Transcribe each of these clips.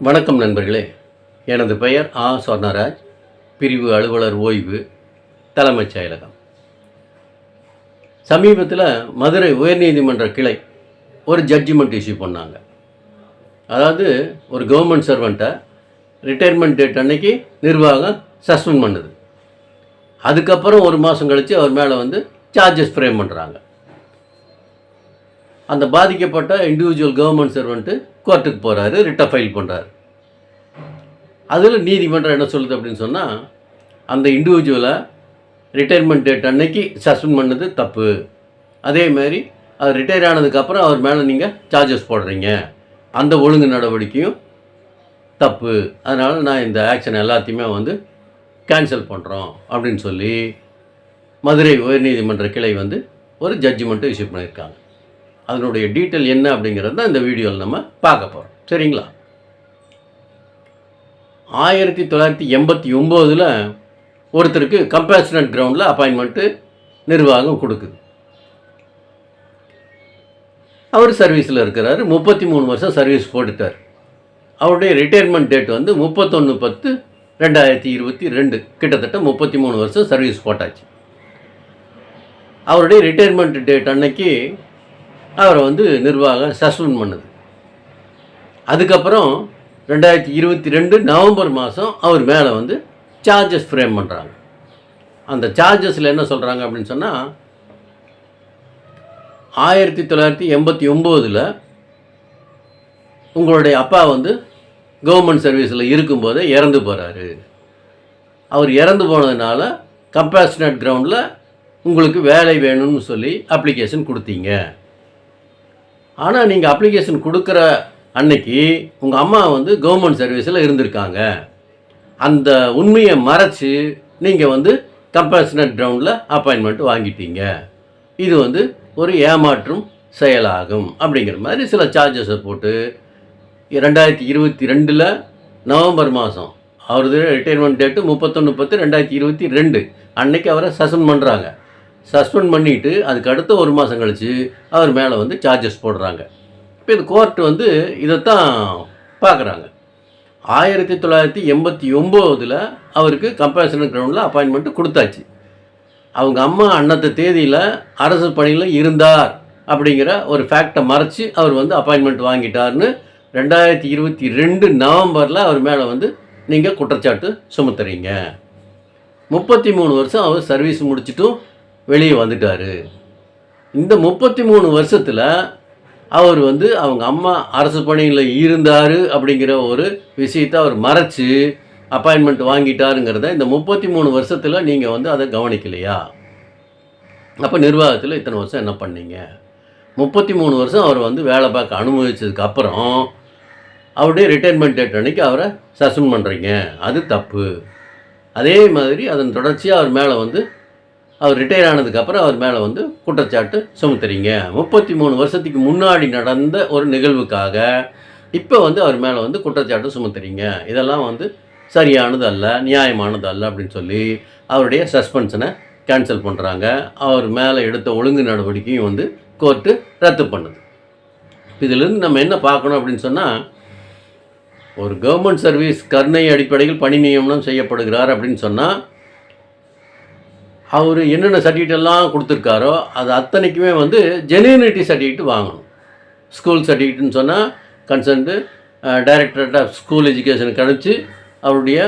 வணக்கம் நண்பர்களே. எனது பெயர் ஆ. சொர்ணராஜ். பிரிவு அலுவலர் ஓய்வு தலைமைச் செயலகம். சமீபத்தில் மதுரை உயர்நீதிமன்ற கிளை ஒரு ஜட்ஜிமெண்ட் இஷ்யூ பண்ணாங்க. அதாவது ஒரு கவர்மெண்ட் சர்வெண்ட்டை ரிட்டையர்மெண்ட் டேட் அன்னைக்கு நிர்வாகம் சஸ்பெண்ட் பண்ணுது. அதுக்கப்புறம் ஒரு மாதம் கழித்து அவர் மேலே வந்து சார்ஜஸ் ஃப்ரேம் பண்ணுறாங்க அந்த பாதிக்கப்பட்ட இண்டிவிஜுவல் கவர்மெண்ட் சர்வெண்ட்டு கோர்ட்டுக்கு போகிறாரு ரிட்டை ஃபைல் பண்ணுறாரு அதில் நீதிமன்றம் என்ன சொல்லுது அப்படின்னு சொன்னால் அந்த இண்டிவிஜுவலை ரிட்டையர்மெண்ட் டேட் அன்னைக்கு சஸ்பெண்ட் பண்ணது தப்பு. அதே மாதிரி அது ரிட்டையர் ஆனதுக்கப்புறம் அவர் மேலே நீங்கள் சார்ஜஸ் போடுறீங்க. அந்த ஒழுங்கு நடவடிக்கையும் தப்பு. அதனால் நான் இந்த ஆக்ஷன் எல்லாத்தையுமே வந்து கேன்சல் பண்ணுறோம் அப்படின்னு சொல்லி மதுரை உயர்நீதிமன்ற கிளை வந்து ஒரு ஜட்ஜ்மெண்ட்டை இஷ்யூ பண்ணியிருக்காங்க. அதனுடைய டீட்டெயில் என்ன அப்படிங்கிறது தான் இந்த வீடியோவில் நம்ம பார்க்க போகிறோம் சரிங்களா? ஆயிரத்தி தொள்ளாயிரத்தி எண்பத்தி ஒம்போதில் ஒருத்தருக்கு கம்பேஷனட் கிரவுண்டில் அப்பாயின்மெண்ட்டு நிர்வாகம் கொடுக்குது. அவர் சர்வீஸில் இருக்கிறாரு. முப்பத்தி மூணு வருஷம் சர்வீஸ் போட்டுட்டார். அவருடைய ரிட்டையர்மெண்ட் டேட் வந்து முப்பத்தொன்று பத்து ரெண்டாயிரத்தி இருபத்தி ரெண்டு. கிட்டத்தட்ட முப்பத்தி மூணு வருஷம் சர்வீஸ் போட்டாச்சு. அவருடைய ரிட்டையர்மெண்ட் டேட் அன்னைக்கு அவரை வந்து நிர்வாகம் சஸ்பெண்ட் பண்ணுது. அதுக்கப்புறம் ரெண்டாயிரத்தி இருபத்தி ரெண்டு நவம்பர் மாதம் அவர் மேலே வந்து சார்ஜஸ் ஃப்ரேம் பண்ணுறாங்க அந்த சார்ஜஸில் என்ன சொல்கிறாங்க அப்படின்னு சொன்னால் ஆயிரத்தி தொள்ளாயிரத்தி எண்பத்தி ஒம்போதில் உங்களுடைய அப்பா வந்து கவர்மெண்ட் சர்வீஸில் இருக்கும்போதே இறந்து போகிறாரு அவர் இறந்து போனதுனால கம்பேஷனட் கிரவுண்டில் உங்களுக்கு வேலை வேணும்னு சொல்லி அப்ளிகேஷன் கொடுத்தீங்க. ஆனால் நீங்கள் அப்ளிகேஷன் கொடுக்குற அன்னைக்கு உங்கள் அம்மா வந்து கவர்மெண்ட் சர்வீஸில் இருந்திருக்காங்க. அந்த உண்மையை மறைச்சி நீங்கள் வந்து கம்பேஷனட் கிரவுண்டில் அப்பாயின்மெண்ட் வாங்கிட்டீங்க. இது வந்து ஒரு ஏமாற்றும் செயலாகும் அப்படிங்கிற மாதிரி சில சார்ஜஸை போட்டு ரெண்டாயிரத்தி இருபத்தி ரெண்டில் நவம்பர் மாதம் அவரது ரிட்டைர்மெண்ட் டேட்டு முப்பத்தொன்று பத்து ரெண்டாயிரத்தி இருபத்தி ரெண்டு அன்னைக்கு அவரை சஸ்பெண்ட் பண்ணுறாங்க சஸ்பெண்ட் பண்ணிவிட்டு அதுக்கு அடுத்த ஒரு மாதம் கழித்து அவர் மேலே வந்து சார்ஜஸ் போடுறாங்க. இப்போ இது கோர்ட் வந்து இதைத்தான் பார்க்குறாங்க ஆயிரத்தி தொள்ளாயிரத்தி எண்பத்தி ஒம்போதில் அவருக்கு கம்பேஷனல் கிரவுண்டில் அப்பாயின்மெண்ட்டு கொடுத்தாச்சு. அவங்க அம்மா அன்னத்த தேதியில் அரசு பணியில் இருந்தார் அப்படிங்கிற ஒரு ஃபேக்டை மறைச்சி அவர் வந்து அப்பாயின்மெண்ட் வாங்கிட்டார்னு ரெண்டாயிரத்தி இருபத்தி ரெண்டு நவம்பரில் அவர் மேலே வந்து நீங்கள் குற்றச்சாட்டு சுமத்துறீங்க. முப்பத்தி மூணு வருஷம் அவர் சர்வீஸ் முடிச்சிட்டும் வெளியே வந்துட்டார். இந்த முப்பத்தி மூணு வருஷத்தில் அவர் வந்து அவங்க அம்மா அரசு பணியில் இருந்தார் அப்படிங்கிற ஒரு விஷயத்தை அவர் மறைச்சு அப்பாயின்மெண்ட் வாங்கிட்டாருங்கிறத இந்த முப்பத்தி மூணு வருஷத்தில் நீங்கள் வந்து அதை கவனிக்கலையா? அப்போ நிர்வாகத்தில் இத்தனை வருஷம் என்ன பண்ணீங்க? முப்பத்தி மூணு வருஷம் அவர் வந்து வேலை பார்க்க அனுபவிச்சதுக்கு அப்புறம் அவருடைய ரிட்டைர்மெண்ட் டேட் அன்னைக்கு அவரை சஸ்பெண்ட் பண்ணுறீங்க அது தப்பு. அதே மாதிரி அதன் தொடர்ச்சியாக அவர் மேலே வந்து அவர் ரிட்டையர் ஆனதுக்கப்புறம் அவர் மேலே வந்து குற்றச்சாட்டு சுமத்துறீங்க. முப்பத்தி மூணு வருஷத்துக்கு முன்னாடி நடந்த ஒரு நிகழ்வுக்காக இப்போ வந்து அவர் மேலே வந்து குற்றச்சாட்டு சுமத்துறீங்க. இதெல்லாம் வந்து சரியானது அல்ல நியாயமானது அல்ல அப்படின்னு சொல்லி அவருடைய சஸ்பென்ஷனை கேன்சல் பண்ணுறாங்க அவர் மேலே எடுத்த ஒழுங்கு நடவடிக்கையும் வந்து கோர்ட்டு ரத்து பண்ணுது. இதிலிருந்து நம்ம என்ன பார்க்கணும் அப்படின்னு சொன்னால் ஒரு கவர்மெண்ட் சர்வீஸ் கருணை அடிப்படையில் பணி நியமனம் செய்யப்படுகிறார் அப்படின்னு சொன்னால் அவர் என்னென்ன சர்டிஃபிகேட் எல்லாம் கொடுத்துருக்காரோ அது அத்தனைக்குமே வந்து ஜெனியூனிட்டி சர்டிஃபிகேட் வாங்கணும். ஸ்கூல் சர்டிஃபிகேட்னு சொன்னால் கன்சர்ன்டு டைரக்டரேட் ஆஃப் ஸ்கூல் எஜுகேஷனுக்கு அனுப்பிச்சு அவருடைய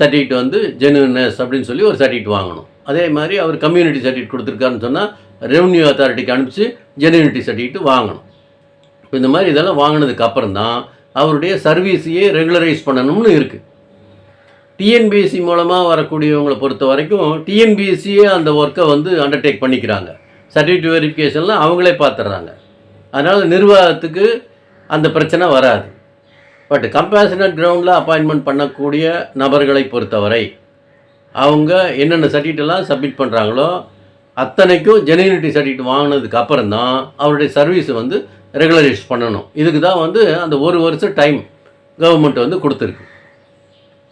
சர்டிஃபிகேட் வந்து ஜெனுவன்னஸ் அப்படின்னு சொல்லி ஒரு சர்டிஃபிகேட் வாங்கணும். அதே மாதிரி அவர் கம்யூனிட்டி சர்டிஃபிகேட் கொடுத்துருக்காருன்னு சொன்னால் ரெவன்யூ அத்தாரிட்டிக்கு அனுப்பிச்சு ஜெனுவினிட்டி சர்டிஃபிகேட் வாங்கணும். இப்போ இந்த மாதிரி இதெல்லாம் வாங்கினதுக்கு அப்புறம் தான் அவருடைய சர்வீஸையே ரெகுலரைஸ் பண்ணணும்னு இருக்குது டிஎன்பிஎஸ்சி மூலமாக வரக்கூடியவங்களை பொறுத்த வரைக்கும் டிஎன்பிஎஸ்சியே அந்த ஒர்க்கை வந்து அண்டர்டேக் பண்ணிக்கிறாங்க. சர்டிஃபிகேட் வெரிஃபிகேஷன்லாம் அவங்களே பார்த்துட்றாங்க அதனால் நிர்வாகத்துக்கு அந்த பிரச்சனை வராது. பட் கம்பேஷனட் கிரவுண்டில் அப்பாயின்மெண்ட் பண்ணக்கூடிய நபர்களை பொறுத்தவரை அவங்க என்னென்ன சர்டிஃபிகேட்லாம் சப்மிட் பண்ணுறாங்களோ அத்தனைக்கும் ஜெனினிட்டி சர்டிஃபிகேட் வாங்கினதுக்கு அப்புறம் தான் அவருடைய சர்வீஸை வந்து ரெகுலரைஸ் பண்ணணும். இதுக்கு தான் வந்து அந்த ஒரு வருஷம் டைம் கவர்மெண்ட் வந்து கொடுத்துருக்கு.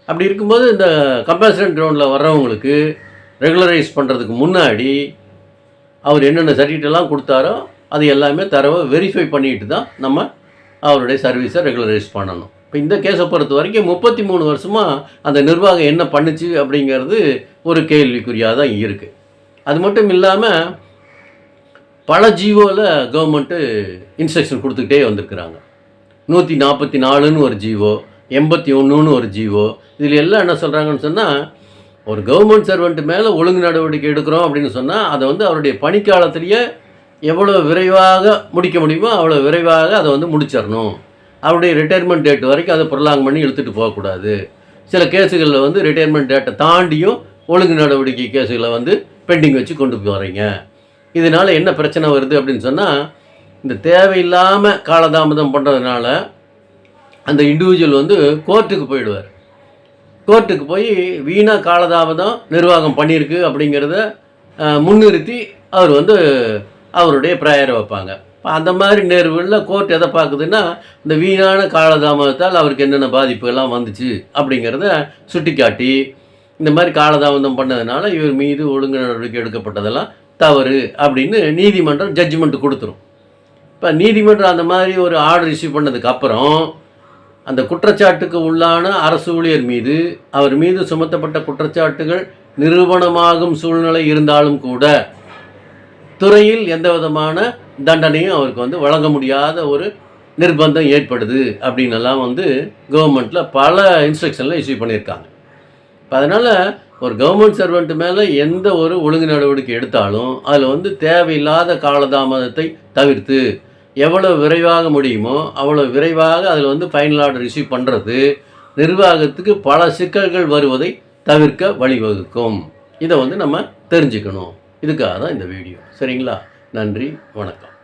அப்படி இருக்கும்போது இந்த கம்பேசன் கிரவுண்டில் வர்றவங்களுக்கு ரெகுலரைஸ் பண்ணுறதுக்கு முன்னாடி அவர் என்னென்ன certificate கொடுத்தாரோ அது எல்லாமே தரவை வெரிஃபை பண்ணிட்டு தான் நம்ம அவருடைய சர்வீஸை ரெகுலரைஸ் பண்ணணும். இப்போ இந்த கேஸை பொறுத்த வரைக்கும் முப்பத்தி மூணு வருஷமாக அந்த நிர்வாகம் என்ன பண்ணுச்சு அப்படிங்கிறது ஒரு கேள்விக்குறியாக தான் இருக்குது அது மட்டும் இல்லாமல் பல ஜிஓவில் கவர்மெண்ட்டு இன்ஸ்ட்ரக்ஷன் கொடுத்துக்கிட்டே வந்திருக்கிறாங்க. நூற்றி நாற்பத்தி நாலுன்னு ஒரு ஜிஓ எண்பத்தி ஒன்றுன்னு ஒரு ஜிஓ இதில் எல்லாம் என்ன சொல்கிறாங்கன்னு சொன்னால் ஒரு கவர்மெண்ட் சர்வெண்ட் மேலே ஒழுங்கு நடவடிக்கை எடுக்கிறோம் அப்படின்னு சொன்னால் அதை வந்து அவருடைய பணிக்காலத்திலேயே எவ்வளோ விரைவாக முடிக்க முடியுமோ அவ்வளோ விரைவாக அதை வந்து முடிச்சிடணும். அவருடைய ரிட்டையர்மெண்ட் டேட் வரைக்கும் அதை ப்ரொலாங் பண்ணி இழுத்துட்டு போகக்கூடாது. சில கேஸுகளில் வந்து ரிட்டையர்மெண்ட் டேட்டை தாண்டியும் ஒழுங்கு நடவடிக்கை கேஸுகளை வந்து பெண்டிங் வச்சு கொண்டு போகிறீங்க இதனால் என்ன பிரச்சனை வருது அப்படின்னு சொன்னால் இந்த தேவையில்லாமல் காலதாமதம் பண்ணுறதுனால அந்த இண்டிவிஜுவல் வந்து கோர்ட்டுக்கு போயிடுவார். கோர்ட்டுக்கு போய் வீணாக காலதாமதம் நிர்வாகம் பண்ணியிருக்கு அப்படிங்கிறத முன்னிறுத்தி அவர் வந்து அவருடைய ப்ரேயரை வைப்பாங்க. இப்போ அந்த மாதிரி நேர்வுகளில் கோர்ட் எதை பார்க்குதுன்னா இந்த வீணான காலதாமதத்தால் அவருக்கு என்னென்ன பாதிப்புகள்லாம் வந்துச்சு அப்படிங்கிறத சுட்டிக்காட்டி இந்த மாதிரி காலதாமதம் பண்ணதுனால இவர் மீது ஒழுங்கு நடவடிக்கை எடுக்கப்பட்டதெல்லாம் தவறு அப்படின்னு நீதிமன்றம் ஜட்ஜ்மெண்ட் கொடுத்துரும். இப்போ நீதிமன்றம் அந்த மாதிரி ஒரு ஆர்டர் இஷ்யூ பண்ணதுக்கப்புறம் அந்த குற்றச்சாட்டுக்கு உள்ளான அரசு ஊழியர் மீது அவர் மீது சுமத்தப்பட்ட குற்றச்சாட்டுகள் நிரூபணமாகும் சூழ்நிலை இருந்தாலும் கூட துறையில் எந்த விதமான தண்டனையும் அவருக்கு வந்து வழங்க முடியாத ஒரு நிர்பந்தம் ஏற்படுது அப்படின்னெல்லாம் வந்து கவர்மெண்ட்டில் பல இன்ஸ்ட்ரக்ஷனில் இஷ்யூ பண்ணியிருக்காங்க. இப்போ அதனால் ஒரு கவர்மெண்ட் சர்வெண்ட் மேலே எந்த ஒரு ஒழுங்கு நடவடிக்கை எடுத்தாலும் அதில் வந்து தேவையில்லாத காலதாமதத்தை தவிர்த்து எவ்வளோ விரைவாக முடியுமோ அவ்வளோ விரைவாக அதில் வந்து ஃபைனல் ஆர்டர் இஷ்யூ பண்ணுறது நிர்வாகத்துக்கு பல சிக்கல்கள் வருவதை தவிர்க்க வழிவகுக்கும். இதை வந்து நம்ம தெரிஞ்சுக்கணும். இதுக்காக தான் இந்த வீடியோ. சரிங்களா? நன்றி வணக்கம்.